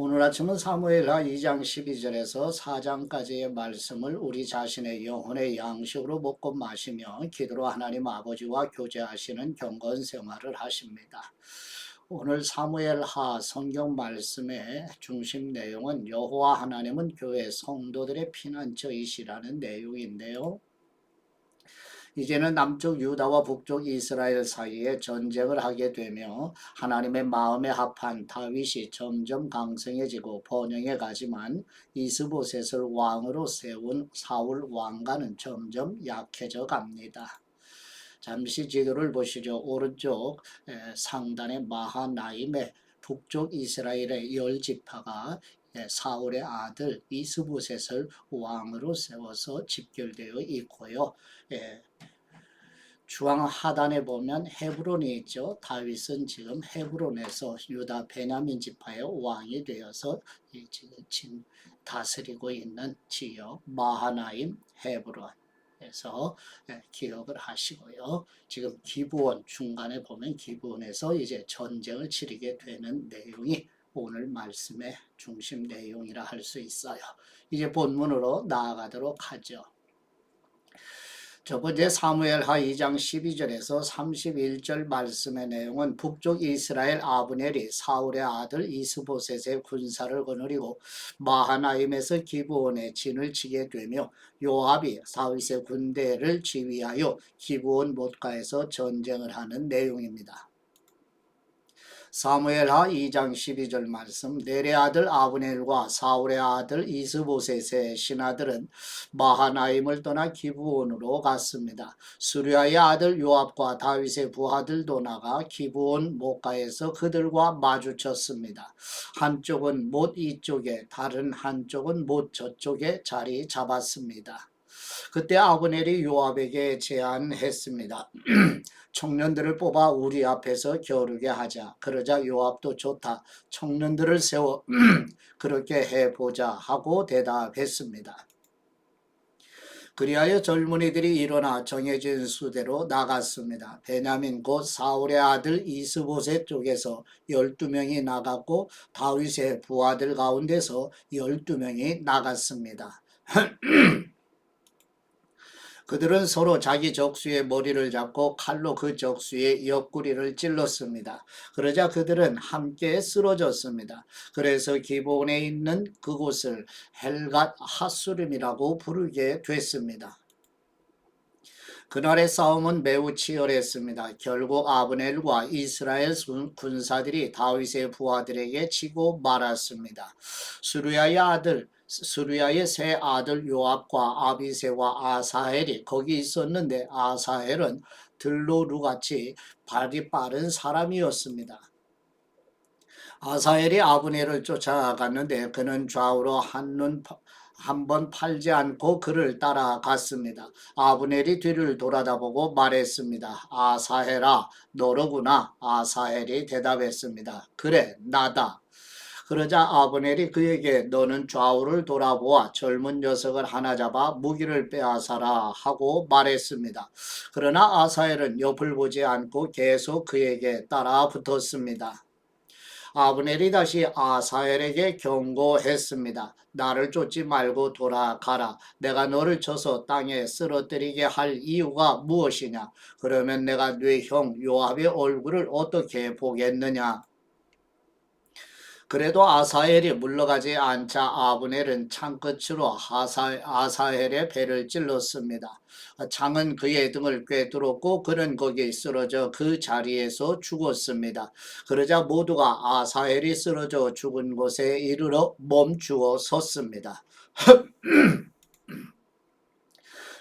오늘 아침은 사무엘하 2장 12절에서 4장까지의 말씀을 우리 자신의 영혼의 양식으로 먹고 마시며 기도로 하나님 아버지와 교제하시는 경건 생활을 하십니다. 오늘 사무엘하 성경 말씀의 중심 내용은 여호와 하나님은 교회 성도들의 피난처이시라는 내용인데요. 이제는 남쪽 유다와 북쪽 이스라엘 사이에 전쟁을 하게 되며 하나님의 마음에 합한 다윗이 점점 강성해지고 번영해 가지만 이스보셋을 왕으로 세운 사울 왕가는 점점 약해져 갑니다. 잠시 지도를 보시죠. 오른쪽 에, 상단의 마하나임의 북쪽 이스라엘의 열 지파가 예, 사울의 아들 이스보셋을 왕으로 세워서 집결되어 있고요. 예, 중앙 하단에 보면 헤브론이 있죠. 다윗은 지금 헤브론에서 유다 베냐민 지파의 왕이 되어서 이 지금 다스리고 있는 지역 마하나임 헤브론 에서 예, 기억을 하시고요. 지금 기브온 중간에 보면 기브온에서 이제 전쟁을 치르게 되는 내용이 오늘 말씀의 중심 내용이라 할 수 있어요. 이제 본문으로 나아가도록 하죠. 첫 번째 사무엘하 2장 12절에서 31절 말씀의 내용은 북쪽 이스라엘 아브넬이 사울의 아들 이스보셋의 군사를 거느리고 마하나임에서 기브온에 진을 치게 되며 요압이 사윗의 군대를 지휘하여 기브온 못가에서 전쟁을 하는 내용입니다. 사무엘하 2장 12절 말씀 내레 아들 아브넬과 사울의 아들 이스보셋의 신하들은 마하나임을 떠나 기브온으로 갔습니다. 수리아의 아들 요압과 다윗의 부하들도 나가 기브온 목가에서 그들과 마주쳤습니다. 한쪽은 못 이쪽에 다른 한쪽은 못 저쪽에 자리 잡았습니다. 그때 아브넬이 요압에게 제안했습니다. 청년들을 뽑아 우리 앞에서 겨루게 하자. 그러자 요압도 좋다. 청년들을 세워 그렇게 해보자 하고 대답했습니다. 그리하여 젊은이들이 일어나 정해진 수대로 나갔습니다. 베냐민 곧 사울의 아들 이스보셋 쪽에서 12명이 나갔고 다윗의 부하들 가운데서 12명이 나갔습니다. 그들은 서로 자기 적수의 머리를 잡고 칼로 그 적수의 옆구리를 찔렀습니다. 그러자 그들은 함께 쓰러졌습니다. 그래서 기본에 있는 그곳을 헬갓 하수름이라고 부르게 됐습니다. 그날의 싸움은 매우 치열했습니다. 결국 아브넬과 이스라엘 군사들이 다윗의 부하들에게 치고 말았습니다. 수르야의 아들 수리아의 세 아들 요압과 아비세와 아사헬이 거기 있었는데 아사헬은 들로루같이 발이 빠른 사람이었습니다. 아사헬이 아브넬을 쫓아갔는데 그는 좌우로 한눈 한번 팔지 않고 그를 따라갔습니다. 아브넬이 뒤를 돌아다보고 말했습니다. 아사헬아 너로구나. 아사헬이 대답했습니다. 그래 나다. 그러자 아브넬이 그에게 너는 좌우를 돌아보아 젊은 녀석을 하나 잡아 무기를 빼앗아라 하고 말했습니다. 그러나 아사엘은 옆을 보지 않고 계속 그에게 따라 붙었습니다. 아브넬이 다시 아사엘에게 경고했습니다. 나를 쫓지 말고 돌아가라. 내가 너를 쳐서 땅에 쓰러뜨리게 할 이유가 무엇이냐? 그러면 내가 네형 요압의 얼굴을 어떻게 보겠느냐? 그래도 아사헬이 물러가지 않자 아브넬은 창끝으로 아사, 아사헬의 배를 찔렀습니다. 창은 그의 등을 꿰뚫었고 그는 거기에 쓰러져 그 자리에서 죽었습니다. 그러자 모두가 아사헬이 쓰러져 죽은 곳에 이르러 멈추어 섰습니다.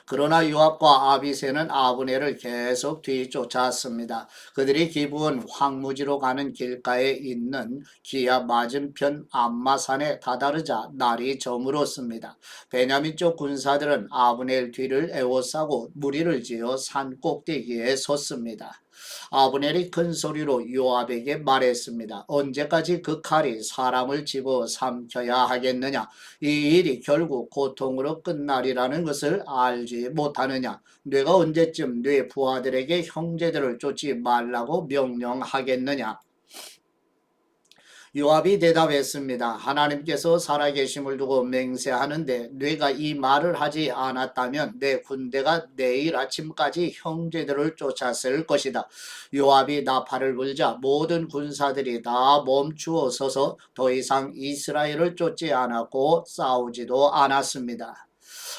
그러나 요압과 아비세는 아브넬을 계속 뒤쫓았습니다. 그들이 기부은 황무지로 가는 길가에 있는 기아 맞은편 암마산에 다다르자 날이 저물었습니다. 베냐민 쪽 군사들은 아브넬 뒤를 에워싸고 무리를 지어 산 꼭대기에 섰습니다. 아브넬이 큰 소리로 요압에게 말했습니다. 언제까지 그 칼이 사람을 집어 삼켜야 하겠느냐? 이 일이 결국 고통으로 끝나리라는 것을 알지 못하느냐? 뇌가 언제쯤 뇌 부하들에게 형제들을 쫓지 말라고 명령하겠느냐? 요압이 대답했습니다. 하나님께서 살아계심을 두고 맹세하는데 내가 이 말을 하지 않았다면 내 군대가 내일 아침까지 형제들을 쫓았을 것이다. 요압이 나팔을 불자 모든 군사들이 다 멈추어 서서 더 이상 이스라엘을 쫓지 않았고 싸우지도 않았습니다.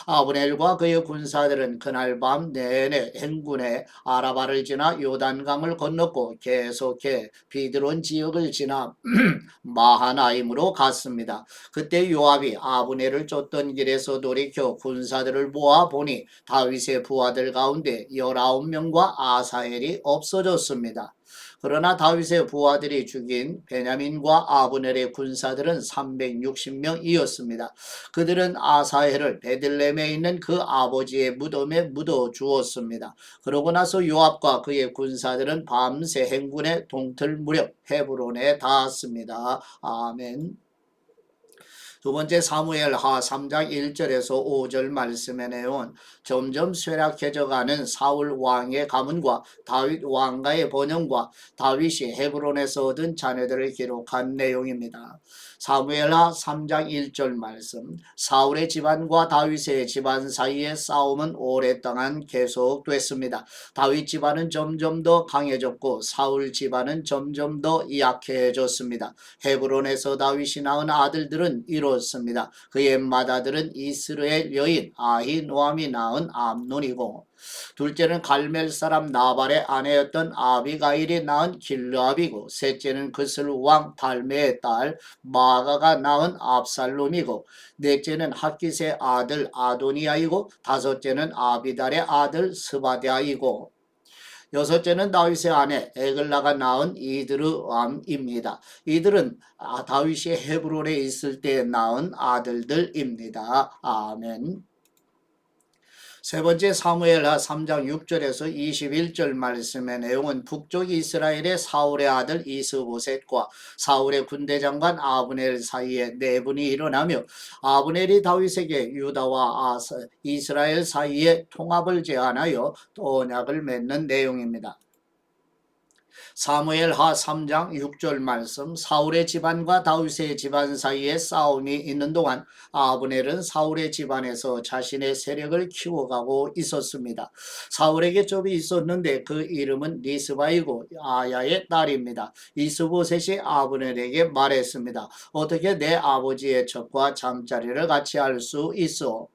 아브넬과 그의 군사들은 그날 밤 내내 행군에 아라바를 지나 요단강을 건넜고 계속해 비드론 지역을 지나 마하나임으로 갔습니다. 그때 요압이 아브넬을 쫓던 길에서 돌이켜 군사들을 모아 보니 다윗의 부하들 가운데 열아홉 명과 아사엘이 없어졌습니다. 그러나 다윗의 부하들이 죽인 베냐민과 아브넬의 군사들은 360명이었습니다. 그들은 아사헬을 베들렘에 있는 그 아버지의 무덤에 묻어 주었습니다. 그러고 나서 요압과 그의 군사들은 밤새 행군에 동틀 무렵 헤브론에 닿았습니다. 아멘. 두 번째 사무엘 하 3장 1절에서 5절 말씀의 내용은 점점 쇠락해져가는 사울 왕의 가문과 다윗 왕가의 번영과 다윗이 헤브론에서 얻은 자녀들을 기록한 내용입니다. 사무엘하 3장 1절 말씀 사울의 집안과 다윗의 집안 사이의 싸움은 오랫동안 계속됐습니다. 다윗 집안은 점점 더 강해졌고 사울 집안은 점점 더 약해졌습니다. 헤브론에서 다윗이 낳은 아들들은 이 렇습니다. 그의 맏아들은 이스라엘 여인 아히노암이 낳은 암논이고 둘째는 갈멜 사람 나발의 아내였던 아비가일이 낳은 길르압이고 셋째는 그슬 왕 달메의 딸 마가가 낳은 압살롬이고 넷째는 학기스의 아들 아도니아이고 다섯째는 아비달의 아들 스바디아이고 여섯째는 다윗의 아내 에글라가 낳은 이드르암입니다. 이들은 아, 다윗이 헤브론에 있을 때 낳은 아들들입니다. 아멘. 세 번째 사무엘하 3장 6절에서 21절 말씀의 내용은 북쪽 이스라엘의 사울의 아들 이스보셋과 사울의 군대 장관 아브넬 사이에 내분이 일어나며 아브넬이 다윗에게 유다와 아사, 이스라엘 사이에 통합을 제안하여 언약을 맺는 내용입니다. 사무엘하 3장 6절 말씀 사울의 집안과 다윗의 집안 사이에 싸움이 있는 동안 아브넬은 사울의 집안에서 자신의 세력을 키워가고 있었습니다. 사울에게 좁이 있었는데 그 이름은 리스바이고 아야의 딸입니다. 이스보셋이 아브넬에게 말했습니다. 어떻게 내 아버지의 첩과 잠자리를 같이 할 수 있어?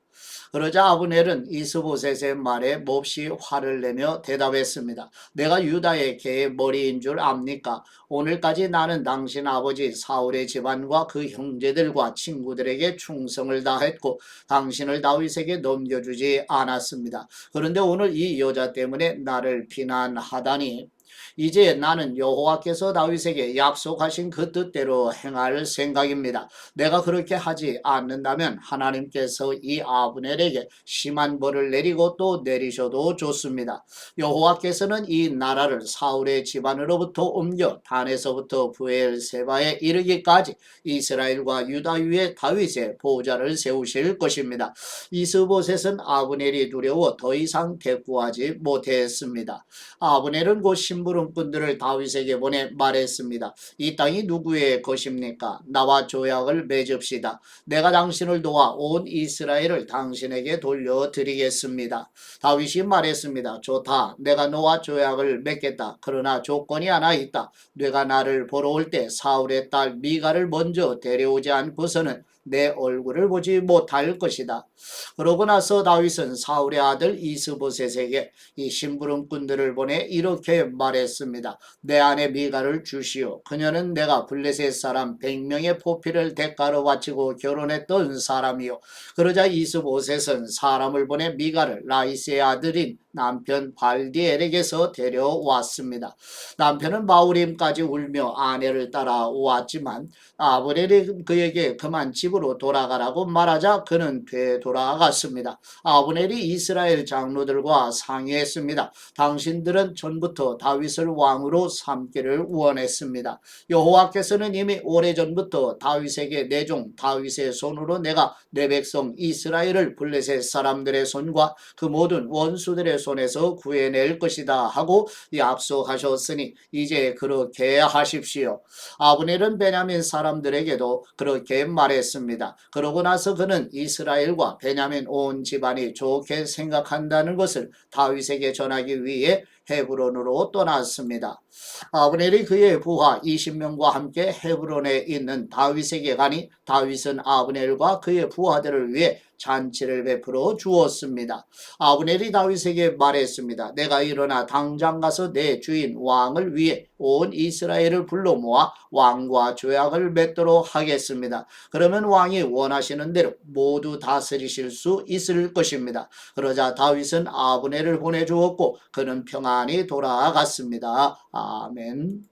그러자 아브넬은 이스보셋의 말에 몹시 화를 내며 대답했습니다. 내가 유다의 개의 머리인 줄 압니까? 오늘까지 나는 당신 아버지 사울의 집안과 그 형제들과 친구들에게 충성을 다했고 당신을 다윗에게 넘겨주지 않았습니다. 그런데 오늘 이 여자 때문에 나를 비난하다니 이제 나는 여호와께서 다윗에게 약속하신 그 뜻대로 행할 생각입니다. 내가 그렇게 하지 않는다면 하나님께서 이 아브넬에게 심한 벌을 내리고 또 내리셔도 좋습니다. 여호와께서는 이 나라를 사울의 집안으로부터 옮겨 단에서부터 부엘세바에 이르기까지 이스라엘과 유다 위에 다윗의 보호자를 세우실 것입니다. 이스보셋은 아브넬이 두려워 더 이상 대꾸하지 못했습니다. 아브넬은 곧 심부름꾼들을 다윗에게 보내 말했습니다. 이 땅이 누구의 것입니까? 나와 조약을 맺읍시다. 내가 당신을 도와 온 이스라엘을 당신에게 돌려드리겠습니다. 다윗이 말했습니다. 좋다. 내가 너와 조약을 맺겠다. 그러나 조건이 하나 있다. 내가 나를 보러 올 때 사울의 딸 미가를 먼저 데려오지 않고서는 내 얼굴을 보지 못할 것이다. 그러고 나서 다윗은 사울의 아들 이스보셋에게 이 심부름꾼들을 보내 이렇게 말했습니다. 내 아내 미가를 주시오. 그녀는 내가 블레셋 사람 100명의 포피를 대가로 바치고 결혼했던 사람이요. 그러자 이스보셋은 사람을 보내 미가를 라이스의 아들인 남편 발디엘에게서 데려왔습니다. 남편은 바울임까지 울며 아내를 따라왔지만 아브넬이 그에게 그만 집을 집으로 돌아가라고 말하자 그는 되돌아갔습니다. 아브넬이 이스라엘 장로들과 상의했습니다. 당신들은 전부터 다윗을 왕으로 삼기를 원했습니다. 여호와께서는 이미 오래전부터 다윗에게 내 종 다윗의 손으로 내가 내 백성 이스라엘을 블레셋 사람들의 손과 그 모든 원수들의 손에서 구해낼 것이다 하고 약속하셨으니 이제 그렇게 하십시오. 아브넬은 베냐민 사람들에게도 그렇게 말했습니다. 그러고 나서 그는 이스라엘과 베냐민 온 집안이 좋게 생각한다는 것을 다윗에게 전하기 위해 헤브론으로 떠났습니다. 아브넬이 그의 부하 20명과 함께 헤브론에 있는 다윗에게 가니 다윗은 아브넬과 그의 부하들을 위해 잔치를 베풀어 주었습니다. 아브넬이 다윗에게 말했습니다. 내가 일어나 당장 가서 내 주인 왕을 위해 온 이스라엘을 불러 모아 왕과 조약을 맺도록 하겠습니다. 그러면 왕이 원하시는 대로 모두 다스리실 수 있을 것입니다. 그러자 다윗은 아브넬을 보내주었고 그는 평안히 돌아갔습니다. 아멘.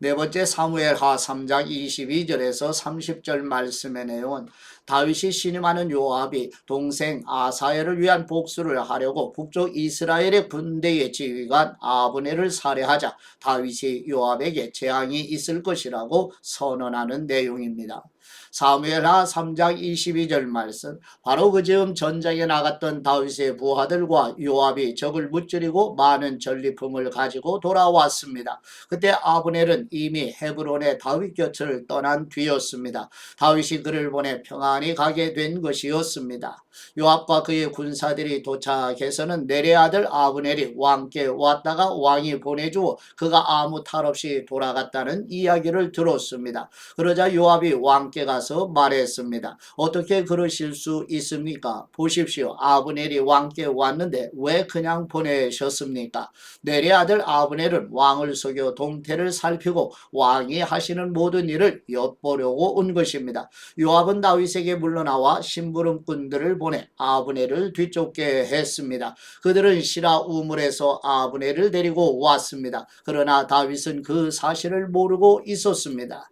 네 번째 사무엘하 3장 22절에서 30절 말씀의 내용은 다윗이 신임하는 요압이 동생 아사엘을 위한 복수를 하려고 북쪽 이스라엘의 군대의 지휘관 아브넬을 살해하자 다윗이 요압에게 재앙이 있을 것이라고 선언하는 내용입니다. 사무엘하 3장 22절 말씀 바로 그 즈음 전장에 나갔던 다윗의 부하들과 요압이 적을 무찌르고 많은 전리품을 가지고 돌아왔습니다. 그때 아브넬은 이미 헤브론의 다윗 곁을 떠난 뒤였습니다. 다윗이 그를 보내 평안히 가게 된 것이었습니다. 요압과 그의 군사들이 도착해서는 내레 아들 아브넬이 왕께 왔다가 왕이 보내주어 그가 아무 탈 없이 돌아갔다는 이야기를 들었습니다. 그러자 요압이 왕께 가서 말했습니다. 어떻게 그러실 수 있습니까? 보십시오. 아브넬이 왕께 왔는데 왜 그냥 보내셨습니까? 내레 아들 아브넬은 왕을 속여 동태를 살피고 왕이 하시는 모든 일을 엿보려고 온 것입니다. 요압은 다윗에게 물러나와 심부름꾼들을 보내 아브넬을 뒤쫓게 했습니다. 그들은 시라 우물에서 아브넬을 데리고 왔습니다. 그러나 다윗은 그 사실을 모르고 있었습니다.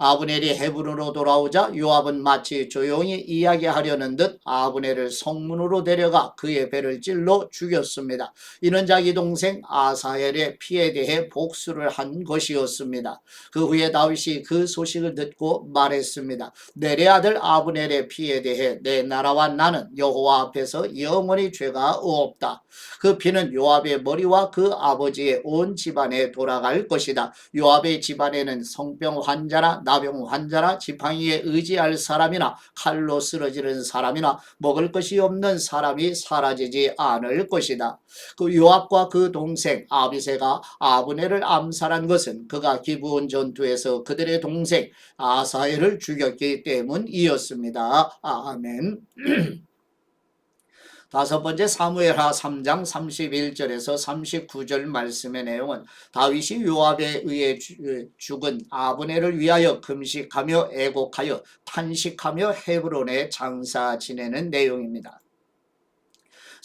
아브넬이 헤브론으로 돌아오자 요압은 마치 조용히 이야기하려는 듯 아브넬을 성문으로 데려가 그의 배를 찔러 죽였습니다. 이는 자기 동생 아사엘의 피에 대해 복수를 한 것이었습니다. 그 후에 다윗이 그 소식을 듣고 말했습니다. 내래 아들 아브넬의 피에 대해 내 나라와 나는 여호와 앞에서 영원히 죄가 없다. 그 피는 요압의 머리와 그 아버지의 온 집안에 돌아갈 것이다. 요압의 집안에는 성병 환자나 나병 환자나 지팡이에 의지할 사람이나 칼로 쓰러지는 사람이나 먹을 것이 없는 사람이 사라지지 않을 것이다. 그 요압과 그 동생 아비세가 아브넬을 암살한 것은 그가 기브온 전투에서 그들의 동생 아사엘을 죽였기 때문이었습니다. 아멘. 다섯 번째 사무엘하 3장 31절에서 39절 말씀의 내용은 다윗이 요압에 의해 죽은 아브넬을 위하여 금식하며 애곡하여 탄식하며 헤브론에 장사 지내는 내용입니다.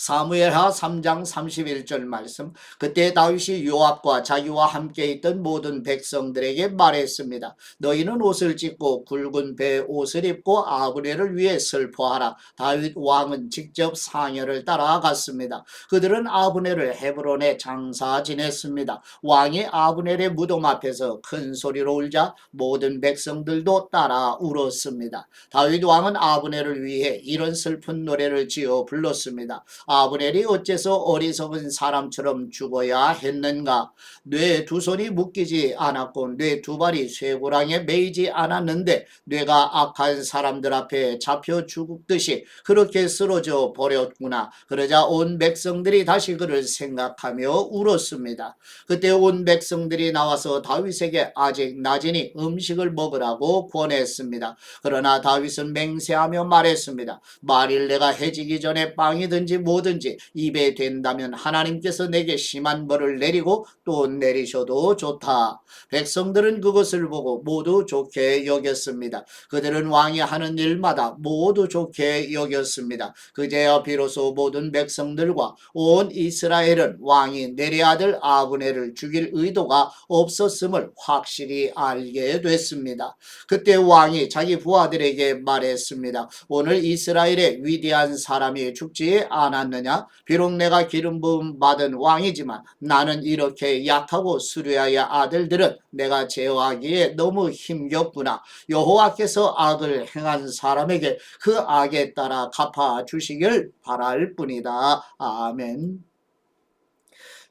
사무엘하 3장 31절 말씀 그때 다윗이 요압과 자기와 함께 있던 모든 백성들에게 말했습니다. 너희는 옷을 찢고 굵은 배 옷을 입고 아브넬을 위해 슬퍼하라. 다윗 왕은 직접 상여를 따라갔습니다. 그들은 아브넬을 헤브론에 장사 지냈습니다. 왕이 아브넬의 무덤 앞에서 큰 소리로 울자 모든 백성들도 따라 울었습니다. 다윗 왕은 아브넬을 위해 이런 슬픈 노래를 지어 불렀습니다. 아브넬이 어째서 어리석은 사람처럼 죽어야 했는가? 뇌 두 손이 묶이지 않았고 뇌 두 발이 쇠고랑에 매이지 않았는데 뇌가 악한 사람들 앞에 잡혀 죽듯이 그렇게 쓰러져 버렸구나. 그러자 온 백성들이 다시 그를 생각하며 울었습니다. 그때 온 백성들이 나와서 다윗에게 아직 낮으니 음식을 먹으라고 권했습니다. 그러나 다윗은 맹세하며 말했습니다. 만일 내가 해지기 전에 빵이든지 뭐 뭐든지 입에 된다면 하나님께서 내게 심한 벌을 내리고 또 내리셔도 좋다. 백성들은 그것을 보고 모두 좋게 여겼습니다. 그들은 왕이 하는 일마다 모두 좋게 여겼습니다. 그제야 비로소 모든 백성들과 온 이스라엘은 왕이 내리 아들 아브네를 죽일 의도가 없었음을 확실히 알게 됐습니다. 그때 왕이 자기 부하들에게 말했습니다. 오늘 이스라엘의 위대한 사람이 죽지 않았 느냐? 비록 내가 기름 부음 받은 왕이지만 나는 이렇게 약하고 수레아의 아들들은 내가 제어하기에 너무 힘겹구나. 여호와께서 악을 행한 사람에게 그 악에 따라 갚아 주시길 바랄 뿐이다. 아멘.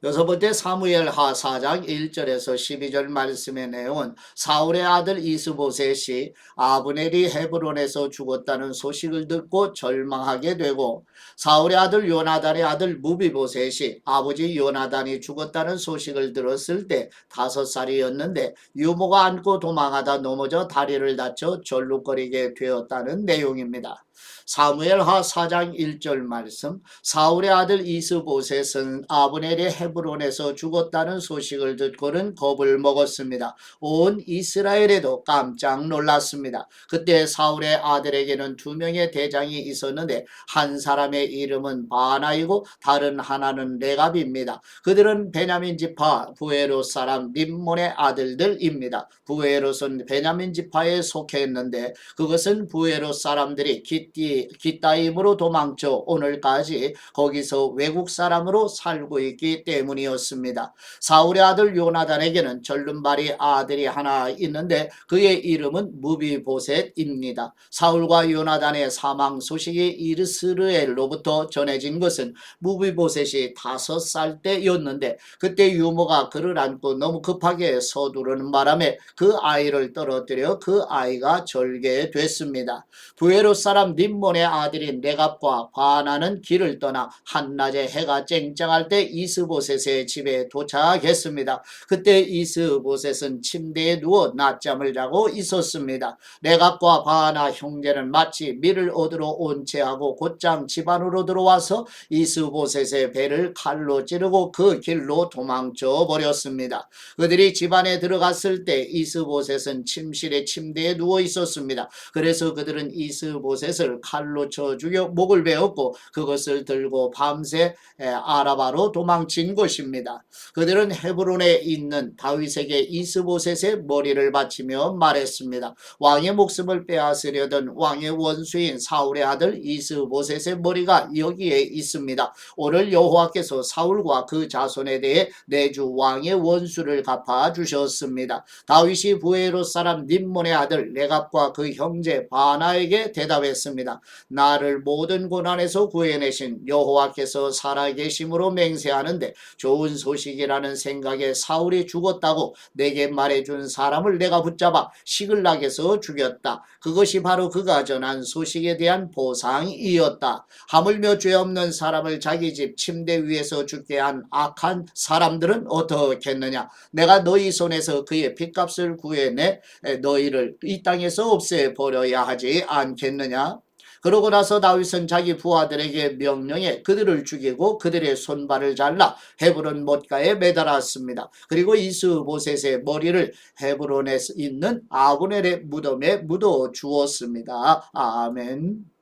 여섯 번째 사무엘 하 4장 1절에서 12절 말씀의 내용은 사울의 아들 이스보셋이 아브넬이 헤브론에서 죽었다는 소식을 듣고 절망하게 되고 사울의 아들 요나단의 아들 무비보셋이 아버지 요나단이 죽었다는 소식을 들었을 때 다섯 살이었는데 유모가 안고 도망하다 넘어져 다리를 다쳐 절룩거리게 되었다는 내용입니다. 사무엘하 4장 1절 말씀 사울의 아들 이스보셋은 아브넬이 헤브론에서 죽었다는 소식을 듣고는 겁을 먹었습니다. 온 이스라엘에도 깜짝 놀랐습니다. 그때 사울의 아들에게는 두 명의 대장이 있었는데 한 사람의 이름은 바나이고 다른 하나는 레갑입니다. 그들은 베냐민 지파 부에로 사람 림몬의 아들들입니다. 부에롯은 베냐민 지파에 속했는데 그것은 부에롯 사람들이 기띠 기따임으로 도망쳐 오늘까지 거기서 외국 사람으로 살고 있기 때문이었습니다. 사울의 아들 요나단에게는 절름발이 아들이 하나 있는데 그의 이름은 무비보셋입니다. 사울과 요나단의 사망 소식이 이르스르엘로부터 전해진 것은 무비보셋이 다섯 살 때였는데 그때 유모가 그를 안고 너무 급하게 서두르는 바람에 그 아이를 떨어뜨려 그 아이가 절개됐습니다. 부에로 사람 림몬의 아들인 네갑과 바나는 길을 떠나 한낮에 해가 쨍쨍할 때 이스보셋의 집에 도착했습니다. 그때 이스보셋은 침대에 누워 낮잠을 자고 있었습니다. 네갑과 바나 형제는 마치 밀을 얻으러 온 채하고 곧장 집안으로 들어와서 이스보셋의 배를 칼로 찌르고 그 길로 도망쳐 버렸습니다. 그들이 집안에 들어갔을 때 이스보셋은 침실에 침대에 누워 있었습니다. 그래서 그들은 이스보셋을 칼로 쳐 죽여 목을 베었고 그것을 들고 밤새 에, 아라바로 도망친 것입니다. 그들은 헤브론에 있는 다윗에게 이스보셋의 머리를 바치며 말했습니다. 왕의 목숨을 빼앗으려던 왕의 원수인 사울의 아들 이스보셋의 머리가 여기에 있습니다. 오늘 여호와께서 사울과 그 자손에 대해 내주 왕의 원수를 갚아 주셨습니다. 다윗이 부에로 사람 님몬의 아들 레갑과 그 형제 바나에게 대답했 습니다. 나를 모든 고난에서 구해내신 여호와께서 살아계심으로 맹세하는데 좋은 소식이라는 생각에 사울이 죽었다고 내게 말해준 사람을 내가 붙잡아 시글락에서 죽였다. 그것이 바로 그가 전한 소식에 대한 보상이었다. 하물며 죄 없는 사람을 자기 집 침대 위에서 죽게 한 악한 사람들은 어떻겠느냐? 내가 너희 손에서 그의 핏값을 구해내 너희를 이 땅에서 없애버려야 하지 않겠느냐? 그러고 나서 다윗은 자기 부하들에게 명령해 그들을 죽이고 그들의 손발을 잘라 헤브론 못가에 매달았습니다. 그리고 이스보셋의 머리를 헤브론에 있는 아브넬의 무덤에 묻어 주었습니다. 아멘.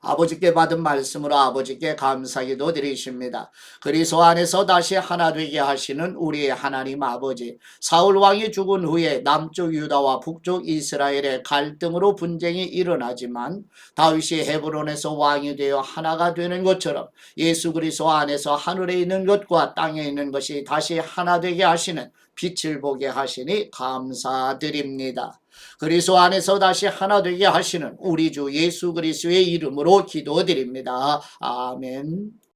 아버지께 받은 말씀으로 아버지께 감사기도 드리십니다. 그리스도 안에서 다시 하나 되게 하시는 우리의 하나님 아버지 사울 왕이 죽은 후에 남쪽 유다와 북쪽 이스라엘의 갈등으로 분쟁이 일어나지만 다윗이 헤브론에서 왕이 되어 하나가 되는 것처럼 예수 그리스도 안에서 하늘에 있는 것과 땅에 있는 것이 다시 하나 되게 하시는 빛을 보게 하시니 감사드립니다. 그리스도 안에서 다시 하나 되게 하시는 우리 주 예수 그리스도의 이름으로 기도드립니다. 아멘.